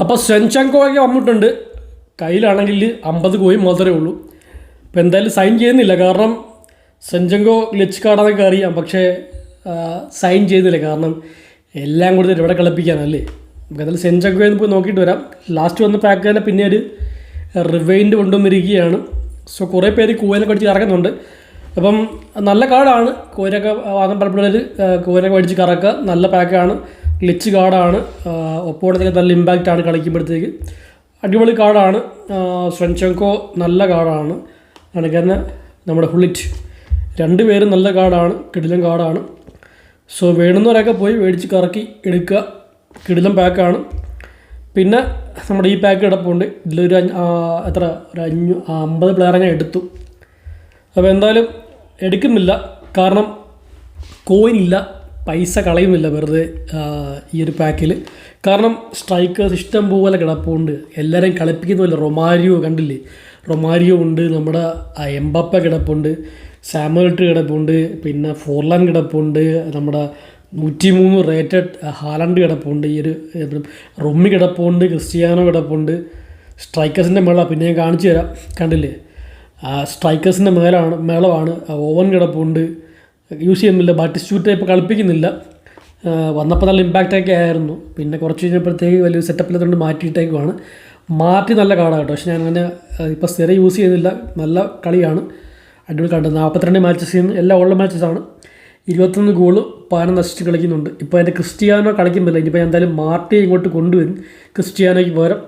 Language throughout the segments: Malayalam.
അപ്പോൾ സെൻചങ്കോയൊക്കെ വന്നിട്ടുണ്ട്. കയ്യിലാണെങ്കിൽ അമ്പത് കോയും മാത്രമേ ഉള്ളൂ. അപ്പോൾ എന്തായാലും സൈൻ ചെയ്യുന്നില്ല. കാരണം സെഞ്ചങ്കോ ഗ്ലിച്ച് കാർഡാന്നൊക്കെ അറിയാം. പക്ഷേ സൈൻ ചെയ്യുന്നില്ല. കാരണം എല്ലാം കൂടി ഇവിടെ കളിപ്പിക്കാനല്ലേ. നമുക്ക് എന്തായാലും സെഞ്ചങ്കോ എന്ന് പോയി നോക്കിയിട്ട് വരാം. ലാസ്റ്റ് വന്ന പാക്ക് തന്നെ പിന്നെ ഒരു റിവൈൻഡ് കൊണ്ടുവന്നിരിക്കുകയാണ്. സോ കുറേ പേര് കൂവനൊക്കെ അടിച്ച് കറക്കുന്നുണ്ട്. അപ്പം നല്ല കാർഡാണ് കൂവനൊക്കെ വാങ്ങാൻ പലപ്പോഴും കൂവനൊക്കെ അടിച്ച് കറക്കുക. നല്ല പാക്കാണ് ഗ്ലിച്ച് കാർഡാണ് ഒപ്പോഴത്തേക്ക് നല്ല ഇമ്പാക്റ്റാണ് കളിക്കുമ്പോഴത്തേക്ക്. അടിപൊളി കാർഡാണ് സ്വൻചെങ്കോ നല്ല കാർഡാണ് കണക്കന്നെ നമ്മുടെ ഹുളിറ്റ് രണ്ടുപേരും നല്ല കാർഡാണ് കിടിലം കാർഡാണ് സോ വേണമെന്നവരൊക്കെ പോയി മേടിച്ച് കറക്കി എടുക്കുക. കിടിലം പാക്കാണ് പിന്നെ നമ്മുടെ ഈ പാക്ക് കിടപ്പുണ്ട് ഇതിലൊരു എത്ര? ഒരു അഞ്ഞൂ അമ്പത് പ്ലെയർ ഞാൻ എടുത്തു. അപ്പോൾ എന്തായാലും എടുക്കുന്നില്ല. കാരണം കോയിൻ ഇല്ല. പൈസ കളയുന്നില്ല വെറുതെ ഈ ഒരു പാക്കിൽ കാരണം സ്ട്രൈക്കേഴ്സ് ഇഷ്ടം പോലെ കിടപ്പുണ്ട്. എല്ലാവരെയും കളിപ്പിക്കുന്നില്ല റൊമാരിയോ കണ്ടില്ലേ? റൊമാരിയോ ഉണ്ട് നമ്മുടെ എംബപ്പ കിടപ്പുണ്ട് സാമുവൽട്ട് കിടപ്പുണ്ട് പിന്നെ ഫോർലാൻ കിടപ്പുണ്ട് നമ്മുടെ നൂറ്റി മൂന്ന് റേറ്റഡ് ഹാലണ്ട് കിടപ്പുണ്ട് ഈ ഒരു റൊമ്മി കിടപ്പുണ്ട് ക്രിസ്ത്യാനോ കിടപ്പുണ്ട്. സ്ട്രൈക്കേഴ്സിന്റെ മേള പിന്നെ ഞാൻ കാണിച്ചു തരാം. കണ്ടില്ലേ? സ്ട്രൈക്കേഴ്സിന്റെ മേലാണ് മേളമാണ് ഓവൻ കിടപ്പുണ്ട്. യൂസ് ചെയ്യുന്നില്ല ബാറ്റിസ്റ്റ്യൂട്ട് ഇപ്പോൾ കളിപ്പിക്കുന്നില്ല. വന്നപ്പോൾ നല്ല ഇമ്പാക്റ്റൊക്കെ ആയിരുന്നു. പിന്നെ കുറച്ച് കഴിഞ്ഞപ്പോഴത്തേക്ക് വലിയൊരു സെറ്റപ്പിലത്തോണ്ട് മാറ്റിയിട്ടേക്കുമാണ് മാറ്റി നല്ല കാർഡാണ് കേട്ടോ. പക്ഷെ ഞാൻ അങ്ങനെ ഇപ്പോൾ സ്ഥിരം യൂസ് ചെയ്യുന്നില്ല. നല്ല കളിയാണ്. അടിപൊളി കണ്ടത് നാൽപ്പത്തിരണ്ട് മാച്ചസ് എല്ലാ ഉള്ള മാച്ചസാണ് ഇരുപത്തൊന്ന് ഗോൾ പതിനൊന്ന് അസിസ്റ്റ് കളിക്കുന്നുണ്ട്. ഇപ്പോൾ എന്റെ ക്രിസ്റ്റിയാനോ കളിക്കുന്നില്ല. ഇനിയിപ്പോൾ എന്തായാലും മാർട്ടിയെ ഇങ്ങോട്ട് കൊണ്ടുവരും. ക്രിസ്റ്റിയാനോയ്ക്ക് പകരം.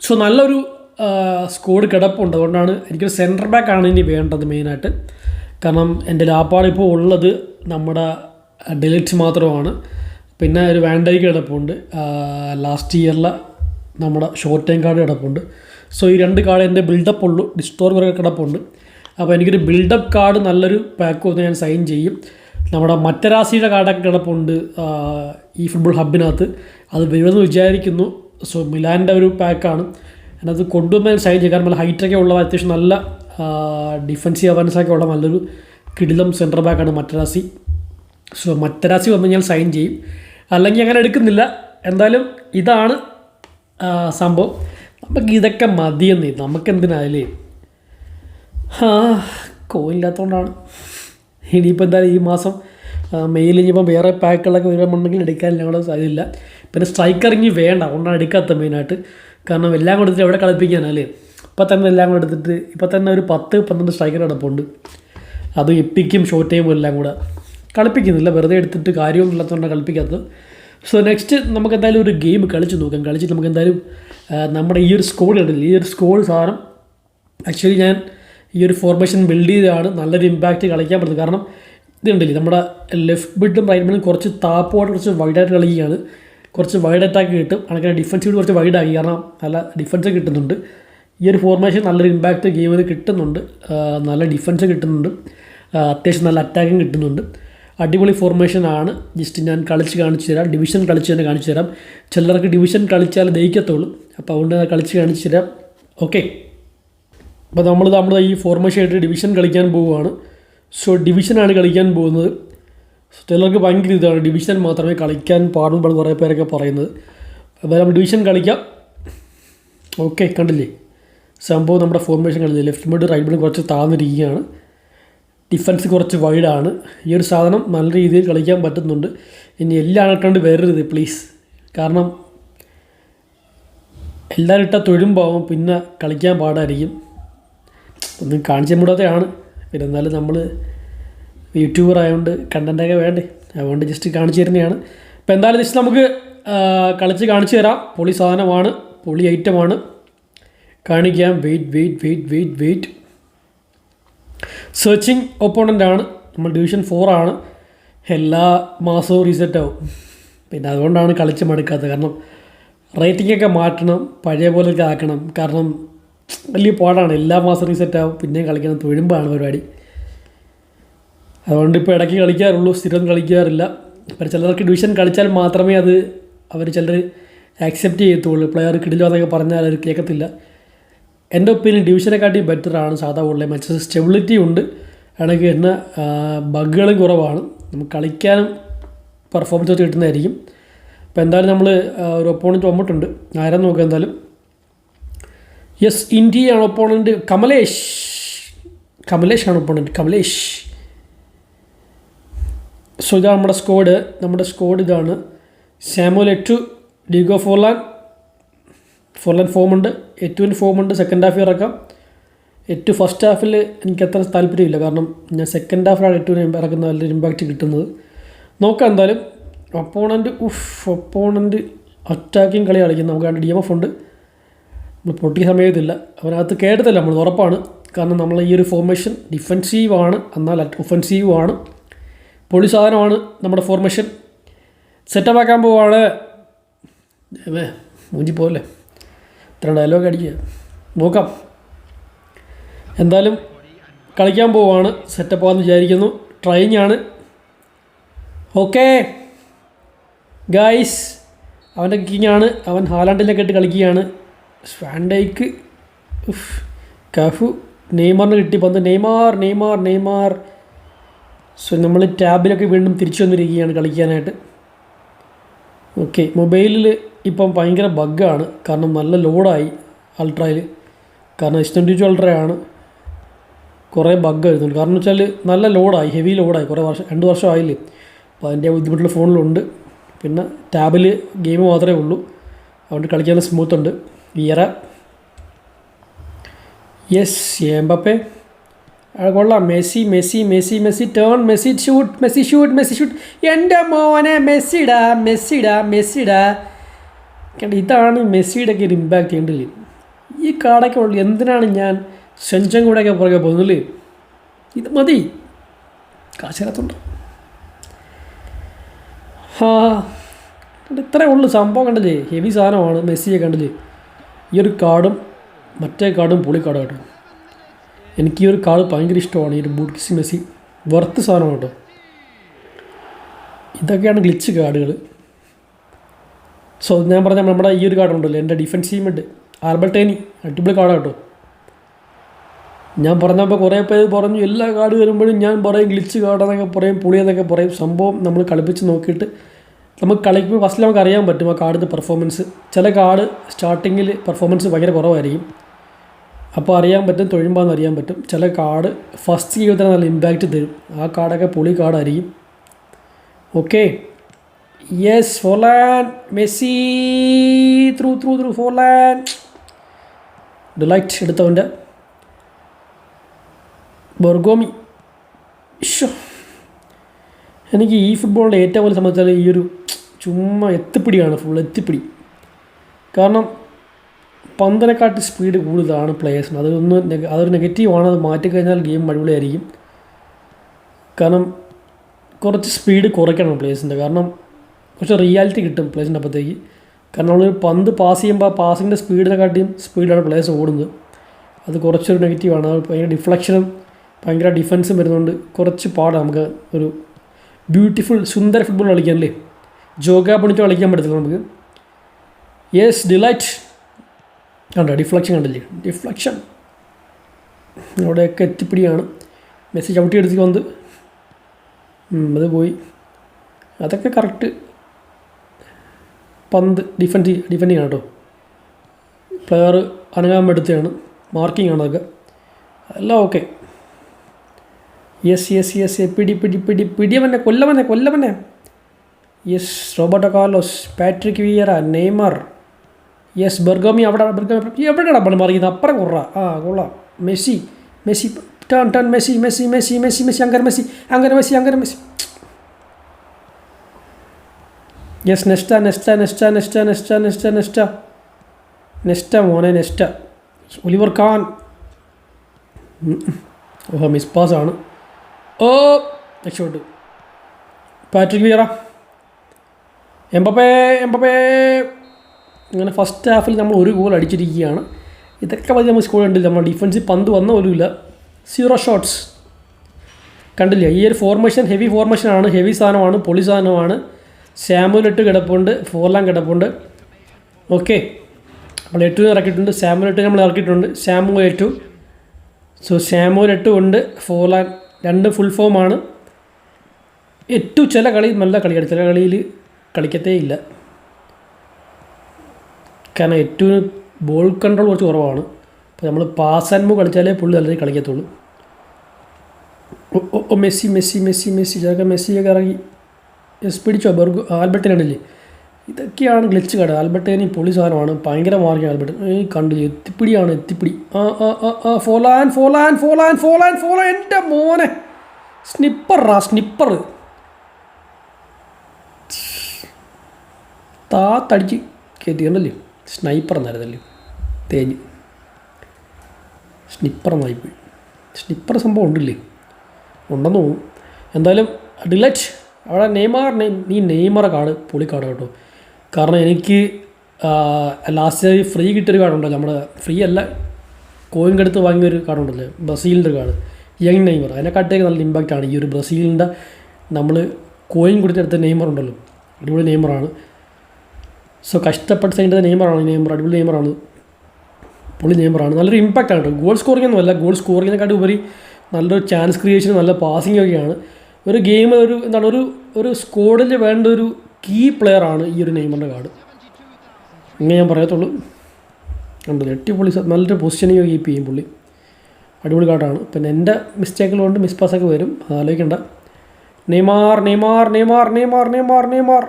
സോ നല്ലൊരു സ്കോഡ് കിടപ്പുണ്ട്. അതുകൊണ്ടാണ് എനിക്കൊരു സെന്റർ ബാക്കാണ് ഇനി വേണ്ടത് മെയിനായിട്ട് കാരണം എന്റെ ലാപ്പാളിപ്പോൾ ഉള്ളത് നമ്മുടെ ഡെലിറ്റ് മാത്രമാണ്. പിന്നെ ഒരു വാൻഡൈക്ക് കിടപ്പുണ്ട്. ലാസ്റ്റ് ഇയറിലെ നമ്മുടെ ഷോർട്ട് ടൈം കാർഡ് കിടപ്പുണ്ട്. സോ ഈ രണ്ട് കാർഡ് എന്റെ ബിൽഡപ്പ് ഉള്ളൂ. ഡിസ്റ്റോർ വരെ കിടപ്പുണ്ട്. അപ്പോൾ എനിക്കൊരു ബിൽഡപ്പ് കാർഡ് നല്ലൊരു പാക്ക് ഒന്ന് ഞാൻ സൈൻ ചെയ്യും. നമ്മുടെ മറ്റരാശിയുടെ കാർഡൊക്കെ കിടപ്പുണ്ട് ഈ ഫുട്ബോൾ ഹബിനകത്ത് അത് വരുമെന്ന് വിചാരിക്കുന്നു. സോ മിലാന്റെ ഒരു പാക്കാണ് അതിനകത്ത് കൊണ്ടുവന്നാൽ സൈൻ ചെയ്യും. കാരണം ഹൈറ്റൊക്കെ ഉള്ള അത്യാവശ്യം നല്ല ഡിഫൻസീവ് അവൻസൊക്കെ ഉള്ള നല്ലൊരു കിടിലം സെന്റർ ബാക്കാണ് മറ്റരാസി. സോ മറ്റരാസി വന്നു ഞാൻ സൈൻ ചെയ്യും. അല്ലെങ്കിൽ അങ്ങനെ എടുക്കുന്നില്ല. എന്തായാലും ഇതാണ് സംഭവം. നമുക്ക് ഇതൊക്കെ മതിയെന്നേ. നമുക്കെന്തിനായാലേ? കോയില്ലാത്തതുകൊണ്ടാണ് ഇനിയിപ്പോൾ എന്തായാലും ഈ മാസം മെയിൽ ഇനിയിപ്പം വേറെ പാക്കുകളൊക്കെ വരുമ്പോണ്ടെങ്കിൽ എടുക്കാൻ ഞങ്ങളുടെ സാധ്യതയില്ല. പിന്നെ സ്ട്രൈക്കർ ഇനി വേണ്ട. അതുകൊണ്ടാണ് എടുക്കാത്ത മെയിനായിട്ട് കാരണം എല്ലാം കൊടുത്തിട്ട് എവിടെ കളിപ്പിക്കാനല്ലേ ഇപ്പം തന്നെ എല്ലാം കൂടെ എടുത്തിട്ട് ഇപ്പം തന്നെ ഒരു പത്ത് പന്ത്രണ്ട് സ്ട്രൈക്കർ കിടപ്പുണ്ട് അത് എപ്പിക്കും ഷോർട്ട് ടൈമും എല്ലാം കൂടെ. കളിപ്പിക്കുന്നില്ല. വെറുതെ എടുത്തിട്ട് കാര്യമൊന്നുമില്ലാത്തതുകൊണ്ടാണ് കളിപ്പിക്കാത്തത്. സോ നെക്സ്റ്റ് നമുക്ക് എന്തായാലും ഒരു ഗെയിം കളിച്ച് നോക്കാം. കളിച്ചിട്ട് നമുക്ക് എന്തായാലും നമ്മുടെ ഈ ഒരു സ്കോൾ കണ്ടില്ല? ഈ ഒരു സ്കോൾ സാധനം ആക്ച്വലി ഞാൻ ഈ ഒരു ഫോർമേഷൻ ബിൽഡ് ചെയ്താണ്. നല്ലൊരു ഇമ്പാക്റ്റ് കളിക്കാൻ പറ്റുന്നത്. കാരണം ഇതുണ്ടല്ലേ? നമ്മുടെ ലെഫ്റ്റ് ബിഡും റൈറ്റ് ബിഡും കുറച്ച് താപ്പോട്ട് കുറച്ച് വൈഡായിട്ട് കളിക്കുകയാണ്. കുറച്ച് വൈഡ് അറ്റാക്ക് കിട്ടും. അങ്ങനെ ഡിഫൻസ് കുറച്ച് വൈഡാക്കി കാരണം നല്ല ഡിഫൻസ് കിട്ടുന്നുണ്ട്. ഈ ഒരു ഫോർമേഷൻ നല്ലൊരു ഇമ്പാക്റ്റ് ഗെയിമിന് കിട്ടുന്നുണ്ട്. നല്ല ഡിഫൻസ് കിട്ടുന്നുണ്ട്. അത്യാവശ്യം നല്ല അറ്റാക്കും കിട്ടുന്നുണ്ട്. അടിപൊളി ഫോർമേഷൻ ആണ്. ജസ്റ്റ് ഞാൻ കളിച്ച് കാണിച്ചു തരാം. ഡിവിഷൻ കളിച്ച് തന്നെ കാണിച്ചു തരാം. ചിലർക്ക് ഡിവിഷൻ കളിച്ചാൽ ദഹിക്കത്തുള്ളൂ. അപ്പോൾ അതുകൊണ്ട് ഞാൻ കളിച്ച് കാണിച്ചു തരാം. ഓക്കെ അപ്പോൾ നമ്മൾ നമ്മൾ ഈ ഫോർമേഷൻ ആയിട്ട് ഡിവിഷൻ കളിക്കാൻ പോവുകയാണ്. സോ ഡിവിഷനാണ് കളിക്കാൻ പോകുന്നത്. ചിലർക്ക് ഭയങ്കര ഇതാണ്. ഡിവിഷൻ മാത്രമേ കളിക്കാൻ പാടുമ്പോൾ കുറേ പേരൊക്കെ പറയുന്നത്. അപ്പോൾ നമ്മൾ ഡിവിഷൻ കളിക്കാം. ഓക്കെ കണ്ടില്ലേ? സംഭവം നമ്മുടെ ഫോർമേഷൻ കളിച്ചത് ലെഫ്റ്റ് മിഡ് റൈറ്റ് മിഡ് കുറച്ച് താഴ്ന്നിരിക്കുകയാണ്. ഡിഫൻസ് കുറച്ച് വൈഡാണ് ഈ ഒരു സാധനം നല്ല രീതിയിൽ കളിക്കാൻ പറ്റുന്നുണ്ട്. ഇനി എല്ലാം ആൾക്കാണ്ട് വരരുത് പ്ലീസ് കാരണം എല്ലാവരും ഇട്ടാൽ തൊഴുമ്പാവും പിന്നെ കളിക്കാൻ പാടായിരിക്കും. ഒന്നും കാണിച്ചു കൂടാതെയാണ് പിന്നെ എന്നാലും നമ്മൾ യൂട്യൂബർ ആയതുകൊണ്ട് കണ്ടന്റൊക്കെ വേണ്ടേ? അതുകൊണ്ട് ജസ്റ്റ് കാണിച്ചു തരുന്നതാണ്. അപ്പോൾ എന്തായാലും ജസ്റ്റ് നമുക്ക് കളിച്ച് കാണിച്ചു തരാം. പൊളി സാധനമാണ്. പൊളി ഐറ്റമാണ് കാണിക്കാം. Wait wait wait wait wait searching opponent ആണ്. നമ്മൾ ഡിവിഷൻ ഫോർ ആണ്. എല്ലാ മാസവും റീസെറ്റ് ആവും. പിന്നെ അതുകൊണ്ടാണ് കളിച്ച് മടുക്കാത്തത്. കാരണം റേറ്റിംഗ് ഒക്കെ മാറ്റണം പഴയ പോലെയൊക്കെ ആക്കണം. കാരണം വലിയ പാടാണ്. എല്ലാ മാസവും റീസെറ്റ് ആവും. പിന്നെയും കളിക്കണം. തൊഴുമ്പാണ് പരിപാടി. അതുകൊണ്ട് ഇപ്പോൾ ഇടയ്ക്ക് കളിക്കാറുള്ളൂ. സ്ഥിരം കളിക്കാറില്ല. പിന്നെ ചിലർക്ക് ഡിവിഷൻ കളിച്ചാൽ മാത്രമേ അത് അവർ ചിലർ ആക്സെപ്റ്റ് ചെയ്യത്തുള്ളൂ. പ്ലെയർ കിടിലോ എന്നൊക്കെ പറഞ്ഞാൽ അവർ കേൾക്കത്തില്ല. എന്റെ ഒപ്പീനിയൻ ഡിവിഷനെക്കാട്ടി ബെറ്ററാണ് സാധാ ഉള്ള മെച്ചസ് സ്റ്റെബിലിറ്റി ഉണ്ട്. ഇടയ്ക്ക് തന്നെ ബഗ്ഗുകളും കുറവാണ്. നമുക്ക് കളിക്കാനും പെർഫോമൻസ് വെച്ച് കിട്ടുന്നതായിരിക്കും. അപ്പോൾ എന്തായാലും നമ്മൾ ഒരു ഒപ്പോണന്റ് വന്നിട്ടുണ്ട്. ആരാന്ന് നോക്കുക എന്തായാലും. യെസ് ഇന്ത്യയാണ് ഒപ്പോണന്റ് കമലേഷ്. കമലേഷ് ആണ് ഒപ്പോണന്റ് കമലേഷ്. സോ ഇതാണ് നമ്മുടെ സ്കോഡ് നമ്മുടെ സ്കോഡ് ഇതാണ്. Samuel Eto'o Diego Forlan Forlan ഫോമുണ്ട് എറ്റുവിന് ഫോമുണ്ട് സെക്കൻഡ് ഹാഫ് ഇറക്കാം. ഏറ്റവും ഫസ്റ്റ് ഹാഫിൽ എനിക്ക് അത്ര താല്പര്യമില്ല. കാരണം ഞാൻ സെക്കൻഡ് ഹാഫിലാണ് എറ്റുവിന് ഇറക്കുന്ന നല്ലൊരു ഇമ്പാക്റ്റ് കിട്ടുന്നത്. നോക്കാം എന്തായാലും. ഒപ്പോണന്റ് ഉഫ് ഒപ്പോണന്റ് അറ്റാക്കിങ് കളി കളിക്കുന്നത്. നമുക്ക് രണ്ട് ഡി എം എഫ് ഉണ്ട്. നമ്മൾ പൊട്ടിയ സമയത്തില്ല. അവനകത്ത് കേട്ടതല്ല നമ്മൾ ഉറപ്പാണ്. കാരണം നമ്മൾ ഈ ഒരു ഫോർമേഷൻ ഡിഫെൻസീവ് ആണ്. എന്നാൽ ഒഫെൻസീവ് ആണ്. പൊളി സാധനമാണ് നമ്മുടെ ഫോർമേഷൻ സെറ്റപ്പ് ആക്കാൻ പോവാണ്. മൂഞ്ചി പോലെ ഇത്ര ഡയലോഗ് അടിക്കുക. നോക്കാം. എന്തായാലും കളിക്കാൻ പോവാണ്. സെറ്റപ്പ് ആണെന്ന് വിചാരിക്കുന്നു. ട്രെയിനിങ് ആണ്. ഓക്കേ ഗായ്സ് അവന്റെ കിങ് ആണ്. അവൻ ഹാലാണ്ടിലൊക്കെ ഇട്ട് കളിക്കുകയാണ്. സ്വാൻഡൈക്ക് കഫു നെയ്മറിന് കിട്ടി പന്ത്. Neymar Neymar Neymar. സോ നമ്മൾ ടാബിലൊക്കെ വീണ്ടും തിരിച്ചു വന്നിരിക്കുകയാണ് കളിക്കാനായിട്ട്. ഓക്കെ മൊബൈലിൽ ഇപ്പം ഭയങ്കര ബഗ്ഗാണ്. കാരണം നല്ല ലോഡായി അൾട്രയിൽ കാരണം എസ് ട്വന്റി ടു അൾട്രയാണ് കുറേ ബഗ് വരുന്നുണ്ട്. കാരണം വെച്ചാൽ നല്ല ലോഡായി ഹെവി ലോഡായി കുറേ വർഷം രണ്ട് വർഷമായില്ലേ അപ്പോൾ അതിന്റെ ബുദ്ധിമുട്ടുള്ള ഫോണിലുണ്ട്. പിന്നെ ടാബിൽ ഗെയിം മാത്രമേ ഉള്ളൂ. അതുകൊണ്ട് കളിക്കാൻ സ്മൂത്ത് ഉണ്ട്. വിയറ യെസ് എംബപ്പേ കൊള്ളാം. Messi Messi Messi Messi turn Messi shoot Messi shoot Messi shoot എന്റെ മോനെ മെസ്സിടാ മെസ്സിടാ മെസ്സിടാ കണ്ട ഇതാണ് മെസ്സിയുടെ ഒക്കെ ഒരു ഇമ്പാക്റ്റ് ഉണ്ടല്ലേ ഈ കാടൊക്കെ ഉള്ളു എന്തിനാണ് ഞാൻ സെഞ്ചം കൂടെയൊക്കെ പുറകെ പോകുന്നില്ലേ ഇത് മതി. കാശിനകത്തുണ്ട്? ആ ഇത്രേ ഉള്ളൂ സംഭവം കണ്ടില്ലേ? ഹെവി സാധനമാണ് മെസ്സിയെ കണ്ടില്ലേ? ഈ ഒരു കാടും മറ്റേ കാടും പുളിക്കാട് കേട്ടോ. എനിക്ക് ഈ ഒരു കാട് ഭയങ്കര ഇഷ്ടമാണ്. ഈ ഒരു ബൂട്ട് കിസ് മെസ്സി വെറുത്ത് സാധനമാണ് കേട്ടോ. ഇതൊക്കെയാണ് ഗ്ലിച്ച് കാർഡുകൾ സോ ഞാൻ പറഞ്ഞ നമ്മുടെ ഈ ഒരു കാർഡ് ഉണ്ടല്ലോ എന്റെ ഡിഫൻസ് ഉണ്ട് ആൽബർട്ടേനി അടിപൊളി കാർഡാണ് കേട്ടോ. ഞാൻ പറഞ്ഞപ്പോൾ കുറേ പേര് പറഞ്ഞു എല്ലാ കാർഡ് വരുമ്പോഴും ഞാൻ പറയും ഗ്ലിച്ച് കാർഡെന്നൊക്കെ പറയും പുളിയെന്നൊക്കെ പറയും. സംഭവം നമ്മൾ കളിപ്പിച്ച് നോക്കിയിട്ട് നമുക്ക് കളിക്കുമ്പോൾ ഫസ്റ്റ് നമുക്ക് അറിയാൻ പറ്റും ആ കാർഡിന്റെ പെർഫോമൻസ് ചില കാർഡ് സ്റ്റാർട്ടിങ്ങിൽ പെർഫോമൻസ് ഭയങ്കര കുറവായിരിക്കും. അപ്പോൾ അറിയാൻ പറ്റും തൊഴുമ്പാന്ന് അറിയാൻ പറ്റും. ചില കാർഡ് ഫസ്റ്റ് ജീവിതത്തിൽ നല്ല ഇമ്പാക്റ്റ് തരും. ആ കാർഡൊക്കെ പൊളി കാർഡായിരിക്കും okay yes Forlan Messi through through through Forlan De Ligt എടുത്തവന്റെ. Bergomi. ഇഷോ എനിക്ക് ഈ ഫുട്ബോളിന്റെ ഏറ്റവും വലിയ സംബന്ധിച്ചാൽ ഈ ഒരു ചുമ്മാ എത്തിപ്പിടിയാണ് ഫുൾ എത്തിപ്പിടി. കാരണം പന്തിനെക്കാട്ടി സ്പീഡ് കൂടുതലാണ് പ്ലെയേഴ്സിന് അതൊന്ന് അതൊരു നെഗറ്റീവാണ് അത് മാറ്റിക്കഴിഞ്ഞാൽ ഗെയിം അടിപൊളിയായിരിക്കും. കാരണം കുറച്ച് സ്പീഡ് കുറയ്ക്കണം പ്ലേയേഴ്സിന്റെ കാരണം കുറച്ച് റിയാലിറ്റി കിട്ടും പ്ലേസിന്റെ അപ്പത്തേക്ക് കാരണം നമ്മൾ പന്ത് പാസ് ചെയ്യുമ്പോൾ പാസിന്റെ സ്പീഡിനെക്കാട്ടിയും സ്പീഡാണ് പ്ലേയേഴ്സ് ഓടുന്നത്. അത് കുറച്ചൊരു നെഗറ്റീവാണ് അത് ഭയങ്കര ഡിഫ്ലക്ഷനും ഭയങ്കര ഡിഫൻസും വരുന്നുണ്ട് കുറച്ച് പാടാണ് നമുക്ക് ഒരു ബ്യൂട്ടിഫുൾ സുന്ദര ഫുട്ബോൾ കളിക്കാൻ അല്ലേ? ജോഗ പണിച്ച് കളിക്കാൻ പറ്റത്തില്ല നമുക്ക്. യെസ് ഡിലൈറ്റ് കണ്ടോ? ഡിഫ്ലക്ഷൻ കണ്ടില്ലേ? ഡിഫ്ലക്ഷൻ അവിടെയൊക്കെ എത്തിപ്പിടിയാണ്. മെസ്സേജ് ഔട്ടി എടുത്ത് വന്ന്. അത് പോയി. അതൊക്കെ കറക്റ്റ് പന്ത് ഡിഫൻഡ് ഡിഫെൻഡിങ് ആണ് കേട്ടോ. പ്ലെയർ അനങ്ങാൻ എടുത്തതാണ് മാർക്കിംഗ് ആണ് അതൊക്കെ. എല്ലാം ഓക്കെ യെസ് യെസ് യെസ് പിടി പിടി പിടി പിടിയവനെ കൊല്ലവനെ കൊല്ലവനെ. Yes Roberto Carlos Patrick Vieira Neymar yes Bergomi അവിടെ ബെർഗോമി എവിടെയാണ് പണി മറിയുന്നത് അപ്പുറം കുറ. ആ കൊള്ളാം. Messi Messi. Turn turn Messi Messi Messi Messi Messi അങ്ങനെ മെസ്സി അങ്ങനെ മെസ്സി അങ്ങനെ Messi. Yes Nesta Nesta Nesta Nesta Nesta Nesta Nesta Nesta മോനെ Nesta Oliver Kahn oh miss pass ആണ്. ഓ രക്ഷപ്പെട്ടു. Patrick Vieira Mbappe Mbappe. അങ്ങനെ ഫസ്റ്റ് ഹാഫിൽ നമ്മൾ ഒരു ഗോൾ അടിച്ചിരിക്കുകയാണ്. ഇതൊക്കെ മതി നമ്മൾ സ്കോർ കണ്ടില്ല. നമ്മൾ ഡിഫൻസിൽ പന്ത് വന്ന പോലുമില്ല സീറോ ഷോട്ട്സ് കണ്ടില്ല? ഈ ഒരു ഫോർമേഷൻ ഹെവി ഫോർമേഷനാണ് ഹെവി സാധനമാണ്. പൊളി സാധനമാണ്. സാമുലിട്ട് കിടപ്പുണ്ട് ഫോർലാം കിടപ്പുണ്ട്. ഓക്കെ. നമ്മൾ എട്ടു ഇറക്കിയിട്ടുണ്ട് സാമുലിട്ട് നമ്മൾ ഇറക്കിയിട്ടുണ്ട് സാമു എട്ടു സോ സാമുൽ എട്ടു ഉണ്ട് ഫോർലാൻ രണ്ട് ഫുൾ ഫോമാണ് എട്ടു ചില കളി നല്ല കളിയാണ് ചില കളിയിൽ കളിക്കത്തേ ഇല്ല. കാരണം എട്ടുവിന് ബോൾ കൺട്രോൾ കുറച്ച് കുറവാണ്. അപ്പോൾ നമ്മൾ പാസ് ആൻഡ് മൂവ് കളിച്ചാലേ പുള്ളി നല്ല കളിക്കത്തുള്ളൂ. ഓ, ഓ, മെസ്സി മെസ്സി മെസ്സി മെസ്സി ചേർക്കാൻ മെസ്സിയൊക്കെ ഇറങ്ങി. എസ് പിടിച്ചോ ബെർഗു ആൽബർട്ടിനാണില്ലേ ഇതൊക്കെയാണ് ഗ്ലിച്ച് കാർഡ് ആൽബർട്ടേനി പൊളി സാധനമാണ്. ഭയങ്കര മാർക്കി ആൽബർട്ട്. ഈ കണ്ടു. എത്തിപ്പിടിയാണ് എത്തിപ്പിടി. ആ ആ ആ ആ ഫോലാൻ ഫോലാൻ ഫോലാൻ ഫോലാൻ ഫോളോ എന്റെ മോനെ. സ്നിപ്പറാ സ്നിപ്പർ താത്തടിച്ച് കയറ്റിയുണ്ടല്ലേ സ്നൈപ്പർ എന്നായിരുന്നല്ലേ? തേഞ്ഞ്. സ്നിപ്പർ എന്നായിപ്പോയി. സ്നിപ്പർ സംഭവം ഉണ്ടല്ലേ? ഉണ്ടെന്ന് തോന്നുന്നു. എന്തായാലും ഡിലറ്റ്. അവിടെ നെയ്മാർ നീ നെയ്മറെ കാട് പൊളിക്കാട് കേട്ടോ. കാരണം എനിക്ക് ലാസ്റ്റ് ഫ്രീ കിട്ടിയൊരു കാർഡുണ്ടല്ലോ നമ്മുടെ ഫ്രീ അല്ല കോയിൻ എടുത്ത് വാങ്ങിയൊരു കാർഡുണ്ടല്ലോ ബ്രസീലിന്റെ കാർഡ് യങ് നെയ്മർ. അതിനെക്കാട്ടേക്ക് നല്ല ഇമ്പാക്റ്റ് ആണ്. ഈ ഒരു ബ്രസീലിന്റെ നമ്മൾ കോയിൻ കൊടുത്തെടുത്ത നെയ്മർ ഉണ്ടല്ലോ അടിപൊളി നെയ്മറാണ് സോ കഷ്ടപ്പെട്ട് ചെയ്യേണ്ടത് നെയ്മറാണ് നെയ്മർ അടിപൊളി നെയ്മറാണ് പുള്ളി നെയ്മറാണ് നല്ലൊരു ഇമ്പാക്റ്റ് ആണ് കേട്ടോ. ഗോൾ സ്കോറിംഗ് ഒന്നുമല്ല ഗോൾ സ്കോറിങ്ങിനെക്കാട്ടും ഉപരി നല്ലൊരു ചാൻസ് ക്രിയേഷൻ നല്ല പാസിംഗ് ഒക്കെയാണ് ഒരു ഗെയിം ഒരു എന്താണ് ഒരു ഒരു സ്കോഡിൽ വേണ്ട ഒരു കീ പ്ലെയറാണ് ഈ ഒരു നെയ്മറിന്റെ കാർഡ്. ഇങ്ങനെ ഞാൻ പറയത്തുള്ളൂ. കണ്ടത് അടിപൊളി നല്ലൊരു പൊസിഷനിങ് കീപ്പ് ചെയ്യും പുള്ളി. അടിപൊളി കാർഡാണ് പിന്നെ എന്റെ മിസ്റ്റേക്കുകൾ കൊണ്ട് മിസ് പാസ്സൊക്കെ വരും. അത് ആലോചിക്കണ്ട. Neymar Neymar Neymar Neymar Neymar Neymar.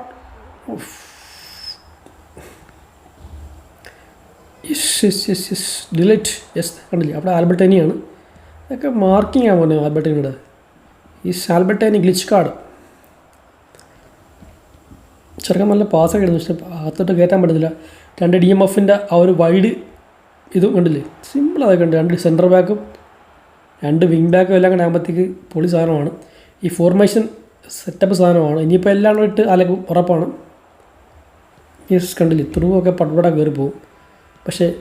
ഡിലറ്റ്. Yes കണ്ടില്ലേ? അവിടെ ആൽബർട്ടേനിയാണ് ഇതൊക്കെ മാർക്കിംഗ് പറഞ്ഞത് ആൽബർട്ടേനിയുടെ ഈ ആൽബർട്ടേനി ഗ്ലിച്ച് കാർഡ്. ചെറുക്കൻ നല്ല പാസ്സൊക്കെ ആയിരുന്നു പക്ഷേ അകത്തോട്ട് കയറ്റാൻ പറ്റത്തില്ല. രണ്ട് ഡി എം എഫിന്റെ ആ ഒരു വൈഡ് ഇതും കണ്ടില്ലേ? സിമ്പിൾ അതൊക്കെ ഉണ്ട്. രണ്ട് സെന്റർ ബാക്കും രണ്ട് വിങ് ബാക്കും എല്ലാം കൂടെ ആകുമ്പോഴത്തേക്ക് പൊളി സാധനമാണ്. ഈ ഫോർമേഷൻ സെറ്റപ്പ് സാധനമാണ്. ഇനിയിപ്പോൾ എല്ലാം കൂടെ ഇട്ട് അലക്കും ഉറപ്പാണ്. യെസ് കണ്ടില്ല? ത്രൂ ഒക്കെ പടപട കയറി പോകും പക്ഷേ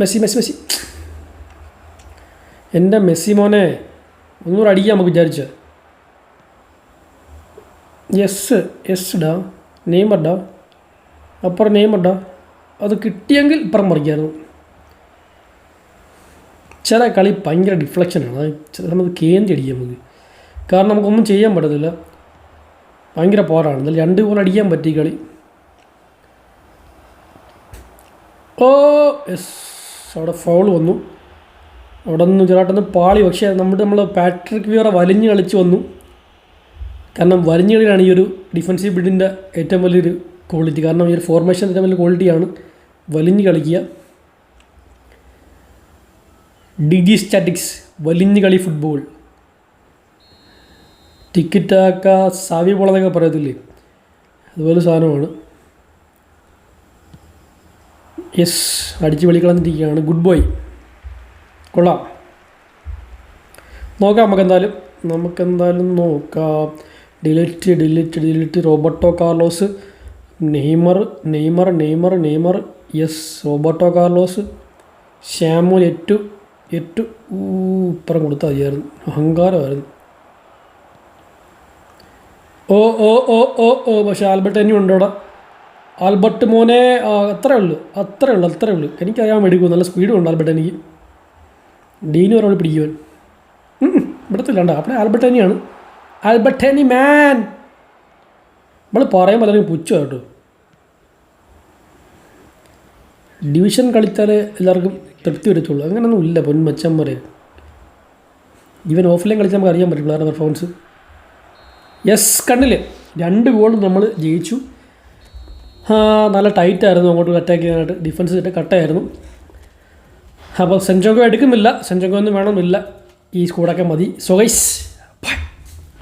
മെസ്സി മെസ്സി മെസ്സി. എന്റെ മെസ്സി മോനെ ഒന്നുകൂടെ അടിക്കാം നമുക്ക് വിചാരിച്ച. യെസ് എസ് ഡാ നെയ്മർ ഡാ അപ്പുറം നെയ്മർ ഡാ അത് കിട്ടിയെങ്കിൽ ഇപ്പുറം പറിക്കായിരുന്നു ചില കളി ഭയങ്കര ഡിഫ്ലക്ഷനാണ് അത് ചില സമയത്ത് കേന്ദ്രി അടിക്കാം നമുക്ക്. കാരണം നമുക്കൊന്നും ചെയ്യാൻ പറ്റത്തില്ല. ഭയങ്കര പോരാണ്. എന്നാലും രണ്ട് ഗോൾ അടിക്കാൻ പറ്റി കളി. ഓ എസ് അവിടെ ഫൗൾ വന്നു. അവിടെ നിന്ന് ചെറുതായിട്ടൊന്ന് പാളി. പക്ഷേ നമ്മുടെ നമ്മൾ പാട്രിക് വിയറ വലിഞ്ഞ് കളിച്ച് വന്നു. കാരണം വരഞ്ഞുകളിലാണ് ഈ ഒരു ഡിഫൻസീവ് ബിൽഡിന്റെ ഏറ്റവും വലിയൊരു ക്വാളിറ്റി കാരണം ഈ ഒരു ഫോർമേഷൻ ഏറ്റവും വലിയ ക്വാളിറ്റിയാണ് വലിഞ്ഞ് കളിക്കുക. ഡിജി സ്റ്റാറ്റിക്സ് വലിഞ്ഞ് കളി ഫുട്ബോൾ ടിക്കറ്റാക്ക സാവി പോളെന്നൊക്കെ പറയത്തില്ലേ? അതുപോലെ സാധനമാണ്. യെസ് അടിച്ച് വെളിക്കളഞ്ഞിരിക്കുകയാണ് ഗുഡ് ബോയ് കൊള്ളാം. നോക്കാം നമുക്കെന്തായാലും. നമുക്കെന്തായാലും നോക്കാം. De Ligt De Ligt De Ligt Roberto Carlos Neymar Neymar Neymar Neymar yes Roberto Carlos Shyamon Eto'o Eto'o ഇപ്പുറം കൊടുത്താൽ മതിയായിരുന്നു അഹങ്കാരമായിരുന്നു. ഓ ഓ ഓ ഓ ഓ. പക്ഷേ ആൽബർട്ട് തന്നെ ഉണ്ട് അവിടെ. ആൽബർട്ട് മോനെ അത്രേ ഉള്ളൂ. അത്രേ ഉള്ളൂ അത്രേ ഉള്ളൂ. എനിക്കറിയാൻ മേടിക്കും നല്ല സ്പീഡും ഉണ്ട് ആൽബർട്ട് എനിക്ക്. ഡീന് ഒരാൾ പിടിക്കുവാൻ. ഇവിടത്തില്ലാണ്ട് അവിടെ ആൽബർട്ട് തന്നെയാണ്. ആൽബർട്ടേനി മാൻ. നമ്മൾ പറയുമ്പോൾ അല്ലെങ്കിൽ പുച്ഛം കേട്ടോ. ഡിവിഷൻ കളിച്ചാൽ എല്ലാവർക്കും തൃപ്തി വരത്തുള്ളൂ അങ്ങനെയൊന്നും ഇല്ല പൊന്മച്ചന്മാരെ ഈവൻ ഓഫ്ലൈൻ കളിച്ചാൽ നമുക്ക് അറിയാൻ പറ്റും പിള്ളേരുടെ പെർഫോമൻസ് യെസ് കണ്ടില്ലേ? രണ്ട് ഗോൾ നമ്മൾ ജയിച്ചു. നല്ല ടൈറ്റായിരുന്നു അങ്ങോട്ട് അറ്റാക്ക് ചെയ്യാനായിട്ട്. ഡിഫൻസ് ഇട്ട് കട്ടായിരുന്നു. അപ്പോൾ സെൻജോഗോ എടുക്കുന്നില്ല. സെൻജോഗോ ഒന്നും വേണമെന്നില്ല. ഈ സ്കൂടൊക്കെ മതി. So guys